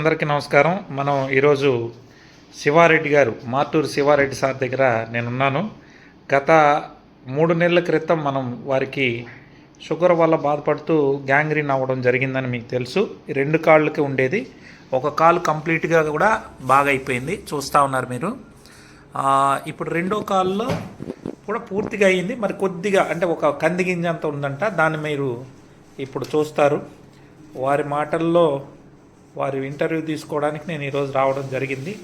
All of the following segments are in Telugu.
అందరికీ నమస్కారం. మనం ఈరోజు శివారెడ్డి గారు మాటూరు శివారెడ్డి సార్ దగ్గర నేనున్నాను. గత మూడు నెలల క్రితం మనం వారికి షుగర్ వల్ల బాధపడుతూ గ్యాంగ్రీన్ అవ్వడం జరిగిందని మీకు తెలుసు. రెండు కాళ్ళకి ఉండేది. ఒక కాలు కంప్లీట్గా కూడా బాగా అయిపోయింది చూస్తూ ఉన్నారు మీరు. ఇప్పుడు రెండో కాల్లో కూడా పూర్తిగా అయ్యింది. మరి కొద్దిగా అంటే ఒక కంది గింజ అంత ఉందంట. దాన్ని మీరు ఇప్పుడు చూస్తారు. వారి మాటల్లో వారి ఇంటర్వ్యూ తీసుకోవడానికి నేను ఈరోజు రావడం జరిగింది.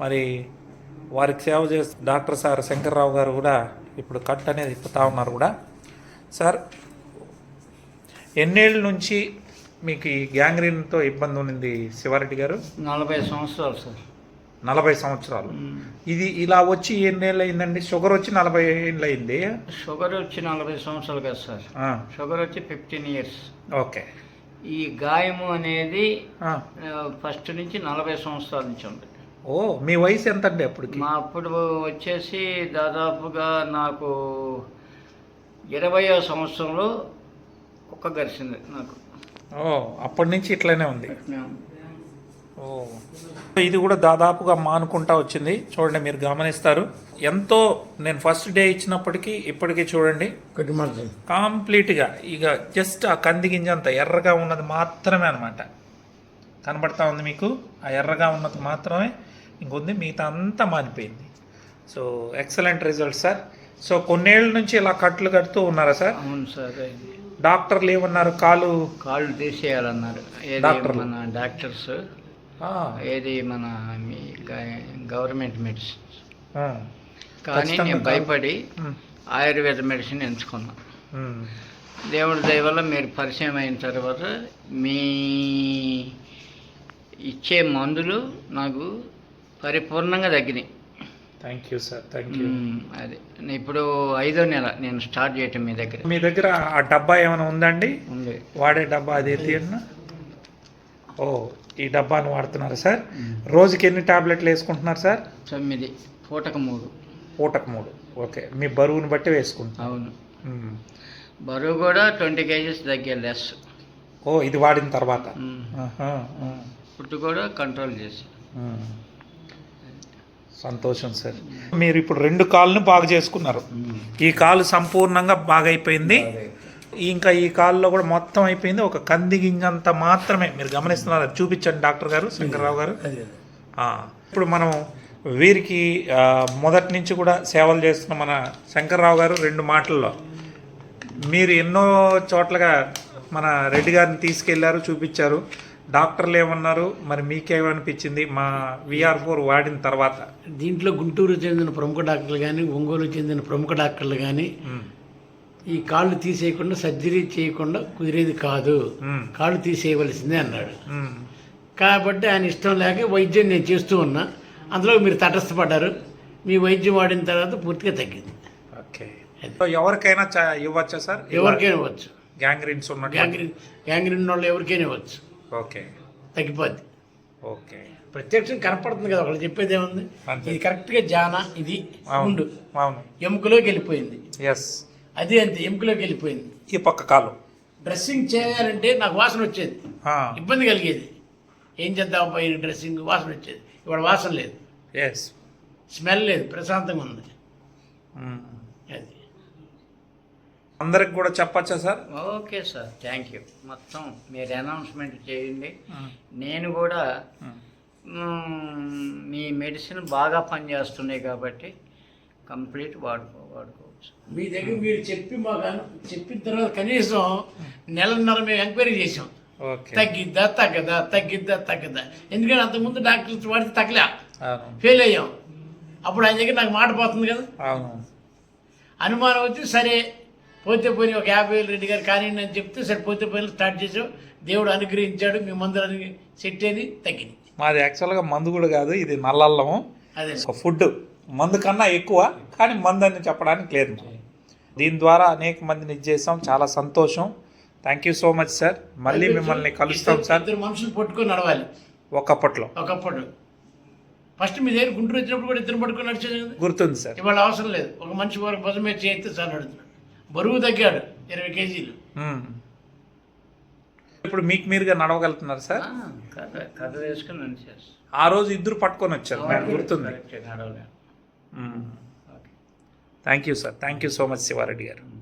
మరి వారికి సేవ చేసే డాక్టర్ సార్ శంకర్రావు గారు కూడా ఇప్పుడు కట్ అనేది ఇప్పుతా ఉన్నారు కూడా. సార్ ఎన్నేళ్ళ నుంచి మీకు ఈ గ్యాంగ్రీన్తో ఇబ్బంది ఉన్నింది శివారెడ్డి గారు? నలభై సంవత్సరాలు సార్. నలభై సంవత్సరాలు. ఇది ఇలా వచ్చి ఎన్నేళ్ళు అయిందండి? షుగర్ వచ్చి నలభై ఏళ్ళు అయింది? షుగర్ వచ్చి నలభై సంవత్సరాలు కదా సార్. షుగర్ వచ్చి ఫిఫ్టీన్ ఇయర్స్. ఓకే. ఈ గాయము అనేది ఫస్ట్ నుంచి నలభై సంవత్సరాల నుంచి ఉంది. ఓ మీ వయసు ఎంత అండి అప్పటికి? మా అప్పుడు వచ్చేసి దాదాపుగా నాకు ఇరవయో సంవత్సరంలో కుక్క గరిచింది నాకు. ఓ అప్పటి నుంచి ఇట్లనే ఉంది. ఇది కూడా దాదాపుగా మానుకుంటా వచ్చింది. చూడండి మీరు గమనిస్తారు. ఎంతో నేను ఫస్ట్ డే ఇచ్చినప్పటికీ ఇప్పటికీ చూడండి. కంప్లీట్గా ఇక జస్ట్ ఆ కంది గింజ అంత ఎర్రగా ఉన్నది మాత్రమే అనమాట కనబడతా ఉంది మీకు? ఆ ఎర్రగా ఉన్నది మాత్రమే. ఇంకొంది మిగతా అంతా మానిపోయింది. So excellent result sir. So కొన్నేళ్ళ నుంచి ఇలా కట్లు కడుతూ ఉన్నారా సార్? అవును సార్ డాక్టర్లు ఏమన్నారు? కాలు కాళ్ళు తీసేయాలన్నారు. డాక్టర్లు. డాక్టర్స్? ఏది మన మీ గవర్నమెంట్ మెడిసిన్ కానీ నేను. భయపడి ఆయుర్వేద మెడిసిన్ ఎంచుకున్నా. దేవుడి దయ వల్ల మీరు పరిచయం అయిన తర్వాత మీ ఇచ్చే మందులు నాకు పరిపూర్ణంగా తగ్గినాయి. Thank you sir thank you అది. ఇప్పుడు ఐదో నెల నేను స్టార్ట్ చేయటం మీ దగ్గర. మీ దగ్గర ఆ డబ్బా ఏమైనా ఉందండి? ఉంది. వాడే డబ్బా అది తీయన్న ఓ ఈ డబ్బాను వాడుతున్నారా సార్. రోజుకి ఎన్ని టాబ్లెట్లు వేసుకుంటున్నారు సార్? తొమ్మిది పూటకు మూడు. పూటకు మూడు. ఓకే. మీ బరువుని బట్టి వేసుకుంటున్నారు. అవును. బరువు కూడా ట్వంటీ కేజీస్ తగ్గే లెస్. ఓ ఇది వాడిన తర్వాత. ఫుడ్ కూడా కంట్రోల్ చేసి. సంతోషం సార్. మీరు ఇప్పుడు రెండు కాళ్ళను బాగు చేసుకున్నారు. ఈ కాలు సంపూర్ణంగా బాగైపోయింది. ఇంకా ఈ కాల్లో కూడా మొత్తం అయిపోయింది. ఒక కంది గింజంత మాత్రమే. మీరు గమనిస్తున్నారు? అది చూపించండి డాక్టర్ గారు శంకర్రావు గారు. ఇప్పుడు మనం వీరికి మొదటి నుంచి కూడా సేవలు చేస్తున్న మన శంకర్రావు గారు రెండు మాటల్లో. మీరు ఎన్నో చోట్లగా మన రెడ్డి గారిని తీసుకెళ్ళారు చూపించారు. డాక్టర్లు ఏమన్నారు? మరి మీకేమనిపించింది? మా విఆర్ ఫోర్ వాడిన తర్వాత. దీంట్లో గుంటూరు చెందిన ప్రముఖ డాక్టర్లు కానీ ఒంగోలు చెందిన ప్రముఖ డాక్టర్లు కానీ. ఈ కాళ్ళు తీసేయకుండా సర్జరీ చేయకుండా కుదిరేది కాదు. కాళ్ళు తీసేయవలసిందే అన్నాడు. కాబట్టి ఆయన ఇష్టం లేక వైద్యం నేను చేస్తూ ఉన్నా. అందులో మీరు తటస్థపడ్డారు. మీ వైద్యం వాడిన తర్వాత పూర్తిగా తగ్గింది. ఓకే. ఎవరికైనా ఇవ్వచ్చా సార్? ఎవరికైనా ఇవ్వచ్చు. గ్యాంగ్రీన్స్ ఉన్నట్టు గ్యాంగ్రీన్ గ్యాంగ్రీన్ వాళ్ళు ఎవరికైనా ఇవ్వచ్చు. ఓకే. తగ్గిపోద్ది. ఓకే. ప్రత్యక్షం కనపడుతుంది కదా ఒకళ్ళు చెప్పేది ఏముంది. ఇది కరెక్ట్గా జానా ఇది ఉండు. అవును. ఎముకలోకి వెళ్ళిపోయింది. ఎస్ అది అంతే ఎముకలోకి వెళ్ళిపోయింది. ఈ పక్క కాలు. డ్రెస్సింగ్ చేయాలంటే నాకు వాసన వచ్చేది. ఇబ్బంది కలిగేది. ఏం చేద్దాం పోయిన డ్రెస్సింగ్ వాసన వచ్చేది. ఇవాళ వాసన లేదు. ఎస్ స్మెల్ లేదు. ప్రశాంతంగా ఉంది. అది. అందరికి కూడా చెప్పచ్చా sir? Okay sir. Thank you మొత్తం మీరు అనౌన్స్మెంట్ చేయండి. నేను కూడా మీ మెడిసిన్ బాగా పనిచేస్తున్నాయి కాబట్టి కంప్లీట్ వాడుకో వాడుకోవచ్చు మీ దగ్గర మీరు చెప్పి మాకు అను- చెప్పిన తర్వాత కనీసం నెలన్నర మేము ఎంక్వైరీ చేసాం తగ్గిద్దా తగ్గదా తగ్గిద్దా తగ్గదా. ఎందుకంటే అంతకుముందు డాక్టర్స్ వాడితే తగ్గలే. ఫెయిల్ అయ్యాం. అప్పుడు ఆయన దగ్గర నాకు మాట పోతుంది కదా. అవును. అనుమానం వచ్చి సరే పోతే పోయి ఒక యాభై వేలు రెడ్డి గారు కానీ అని చెప్తే సరే పోతే పోయి స్టార్ట్ చేసాం దేవుడు అనుగ్రహించాడు మీ మందులని సెట్ అయింది తగ్గింది. మాది యాక్చువల్గా మందు కూడా కాదు ఇది నల్లల్లము. అదే. ఫుడ్. మందు కన్నా ఎక్కువ కానీ మందు అని చెప్పడానికి లేదు. దీని ద్వారా అనేక మందిని ఇచ్చేసాం చాలా సంతోషం. Thank you so much sir మళ్ళీ మిమ్మల్ని కలుస్తాం సార్ ఇద్దరు మనుషులు పట్టుకొని నడవాలి. ఒకప్పట్లో ఒకప్పుడు ఫస్ట్ మీ దగ్గర గుంటూరు వచ్చినప్పుడు కూడా ఇద్దరు పట్టుకొని నడిచేది కదా గుర్తుంది సార్ ఇవాళ అవసరం లేదు. ఒక మనిషి వరకు మీద చేస్తే చాలు నడుతున్నాడు బరువు తగ్గాడు ఇరవై కేజీలు. ఇప్పుడు మీకు మీరుగా నడవగలుగుతున్నారు సార్ ఆ, కథ కథ వేసుకుని చేస్తాను ఆ రోజు ఇద్దరు పట్టుకొని వచ్చారు నాకు గుర్తుంది. Okay thank you sir thank you so much Shivareddy గారు.